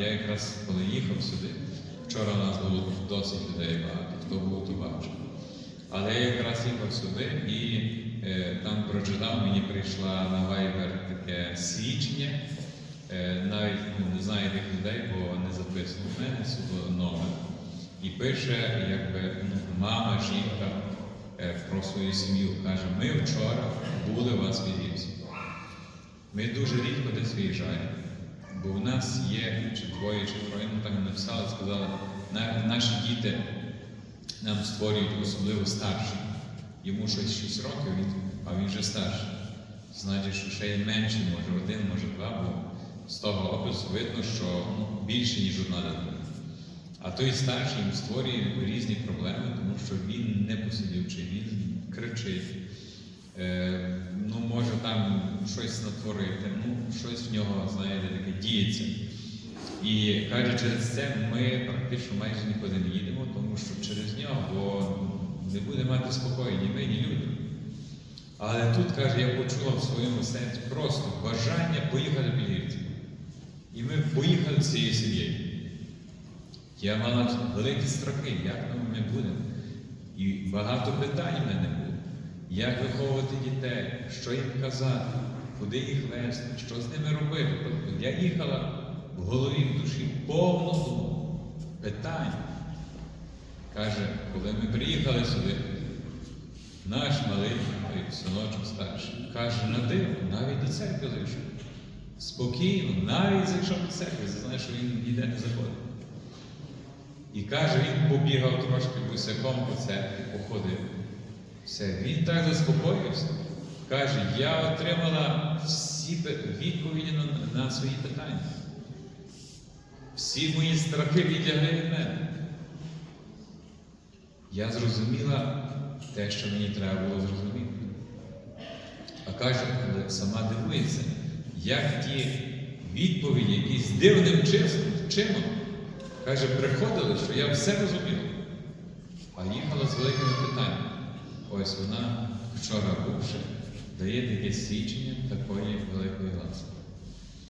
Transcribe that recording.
я якраз коли їхав сюди, вчора у нас було досить людей багато, хто був, то бачив. Але я якраз їхав сюди і е, там прочитав, мені прийшла на Viber таке свідчення. Е, навіть ну, не знаю тих людей, бо не записано в мене суто номер. І пише, якби ну, мама, жінка е, про свою сім'ю. Каже, ми вчора були у вас в Іллівці. Ми дуже рідко десь виїжджаємо, бо в нас є чи двоє, чи троє, ну так написали, сказали, «На- наші діти нам створюють особливо старші. Йому щось 6 років, а він вже старший. Значить, що ще й менше, може один, може два, бо з того опису видно, що ну, більше, ніж одна дитина. А той старший створює різні проблеми, тому що він не посидівчий, він кричить. Е, ну, може там щось натворити, ну, щось в нього, знаєте, таке діється. І каже, через це ми практично майже нікуди не їдемо, тому що через нього, не буде мати спокою ні ми, ні люди. Але тут, каже, я почула в своєму серці просто бажання поїхати в Білівці. І ми поїхали всією сім'єю. Я мала великі страхи, як ми будемо. І багато питань в мене було. Як виховувати дітей, що їм казати, куди їх вести, що з ними робити. Тобто я їхала в голові, в душі повно питань. Каже, коли ми приїхали сюди, наш малий синочок старший, каже, на диво, навіть до церкви зайшов. Спокійно, навіть зайшов до церкви, знає, що він ніде не заходить. І каже, він побігав трошки босяком по церкві, походив. Все, він так заспокоївся. Каже, я отримала всі відповіді на, на свої питання. Всі мої страхи відлягли від мене. Я зрозуміла те, що мені треба було зрозуміти. А каже, сама дивується, як ті відповіді, якісь дивним чис- чином, каже, приходили, що я все розуміла, а їхала з великими питаннями. Ось вона, вчора бувши, дає таке свідчення такої великої ласки.